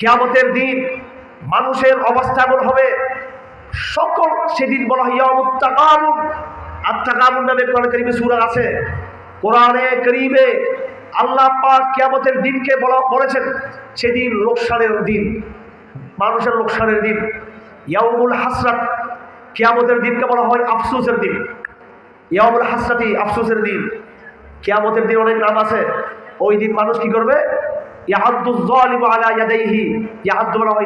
কিয়ামতের দিন মানুষের অবস্থা এমন হবে, সকল সেদিন বলা হয় ইয়ামুত্তাকামুন আত্মাকামুন নামে কোরআন করিমে সূরা আছে, কোরআনে করিমে আল্লাহ পাক কিয়ামতের দিনকে বলা, বলেছেন, সেদিন লোকসানের দিন, মানুষের লোকসানের দিন। ইয়াউমুল হাসরাত, কিয়ামতের দিনকে বলা হয় আফসোসের দিন। ইয়ামুল হাসরাতি আফসোসের দিন। কিয়ামতের দিন অনেক নাম আছে, ওই দিন মানুষ কি করবে?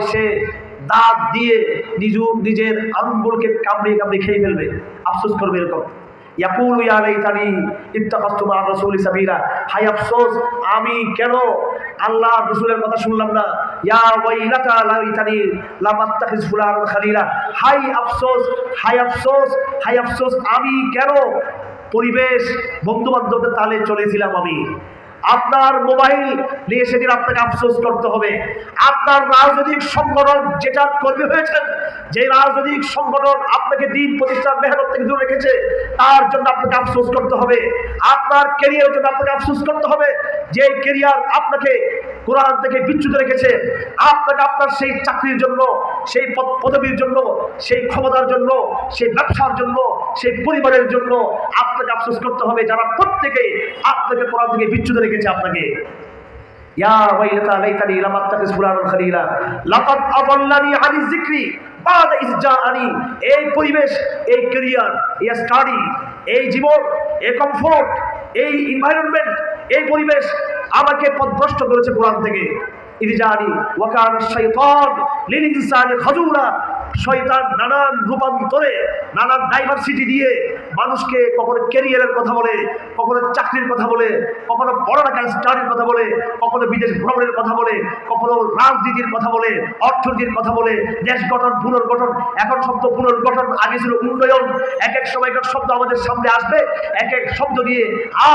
সে দাঁত দিয়ে নিজ নিজের আঙ্গুলকে কামড়িয়ে কামড়িয়ে খেয়ে ফেলবে। আফসোস করবে এরকম। আফসোস, আমি কেন আল্লাহ রাসূলের কথা শুনলাম না? ইয়া হাই আফসোস হাই আফসোস হাই আফসোস, আমি কেন পরিবেশ বন্ধু বান্ধবদের তালে চলেছিলাম আমি? আপনার মোবাইল নিয়ে সেদিন আপনাকে আফসোস করতে হবে। আপনার রাজনৈতিক সংগঠন যেটা কর্মী হয়েছেন যে রাজনৈতিক সংগঠন আপনাকে দিন প্রতিষ্ঠার মেহনত থেকে দূরে রেখেছে, তার জন্য আপনাকে আফসোস করতে হবে। আপনার কেরিয়ারের জন্য আপনাকে আফসোস করতে হবে। যে কেরিয়ার আপনাকে কোরআন থেকে বিচ্যুত রেখেছে। আপনাকে আপনার সেই চাকরির জন্য, সেই পদ- পদবীর জন্য, সেই ক্ষমতার জন্য, সেই ব্যবসার জন্য, সেই পরিবারের জন্য আপনাকে আফসোস করতে হবে, যারা প্রত্যেকে আপনাকে কোরআন থেকে বিচ্যুত রেখেছে আপনাকে। আনি এই পরিবেশ, এই স্টাডি এই জীবন কমফোর্ট এই এনভায়রনমেন্ট এই পরিবেশ আমাকে পদভ্রষ্ট করেছে কোরআন থেকে। ইদি জানি ওয়াকান শাইতান লিল ইনসানি খাজুরা শয়তান নানান রূপান্তরে, নানান ডাইভার্সিটি দিয়ে মানুষকে কখনো ক্যারিয়ারের কথা বলে, কখনো চাকরির কথা বলে, কখনো বড় টাকার স্টাডির কথা বলে, কখনো বিদেশ ভ্রমণের কথা বলে, কখনো রাজনীতির কথা বলে, অর্থনীতির কথা বলে, দেশ গঠন, পুনর্গঠন, এখন শব্দ পুনর্গঠন, আগে ছিল উন্নয়ন এক এক সময় এক শব্দ আমাদের সামনে আসবে এক এক শব্দ দিয়ে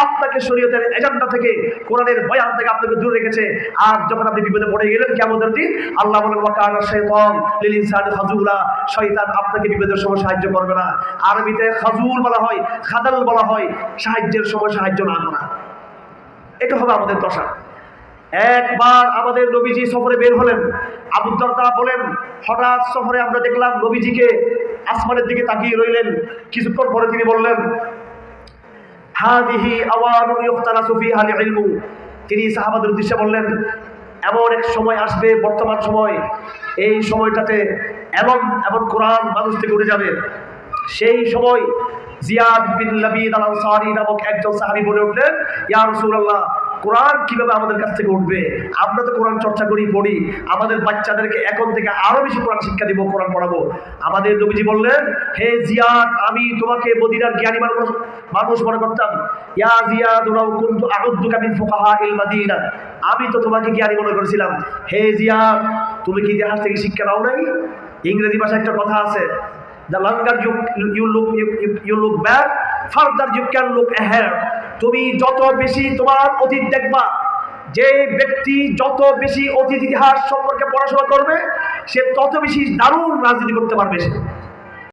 আপনাকে শরীয়তের এজেন্ডা থেকে, কোরআনের বয়ান থেকে আপনাকে দূরে রেখেছে। আর যখন আপনি বিপদে পড়ে গেলেন কেমন দিন, আল্লাহ বলেন ওয়াকানা খাজুলা শয়তান আপনাকে বিপদের সময় সাহায্য করবে না। আরবিতে খাজুল বলা হয়, খাদাল বলা হয়, সাহায্যের সময় সাহায্য না করা। এটা হবে আমাদের দশা। একবার আমাদের নবীজি সফরে বের হলেন, আবু দরদা বলেন, হঠাৎ সফরে আমরা দেখলাম নবীজিকে আসমানের দিকে তাকিয়ে রইলেন। কিছুক্ষণ পরে তিনি বললেন, হাদিহি আওয়ানুন ইউখতালাসু ফিহা ইলমু তিনি সাহাবাদের উদ্দেশ্যে বললেন, এমন এক সময় আসবে, বর্তমান সময়। এই সময়টাতে এমন এমন কোরআন মানুষ থেকে উঠে যাবে। সেই সময় জিয়াদ বিন লাবিদ আল আনসারী নামক একজন সাহাবী বলে উঠলেন, ইয়া রাসূলুল্লাহ, কোরআন কীভাবে আমাদের কাছ থেকে উঠবে? আমরা তো কোরআন চর্চা করি, পড়ি। আমাদের বাচ্চাদেরকে এখন থেকে আরও বেশি কোরআন শিক্ষা দিব, কোরআন পড়াবো। আমাদের নবীজি বললেন, হে জিয়াদ, আমি তোমাকে মদিনার জ্ঞানী মানুষ মানুষ মনে করতাম। ইয়া জিয়াদ রাও কুনতু আউদ্দুকা মিন ফুকাহা ইল মাদিনা। আমি তো তোমাকে জ্ঞানী মনে করেছিলাম। হে জিয়াদ তুমি কি ইতিহাস থেকে শিক্ষা নাও নাই? ইংরেজি ভাষায় একটা কথা আছে the longer you you look you look back farther you can look ahead তুমি যত বেশি তোমার অতীত দেখবা, যে ব্যক্তি যত বেশি অতীত ইতিহাস সম্পর্কে পড়াশোনা করবে, সে তত বেশি দারুণ রাজনীতি করতে পারবে সে।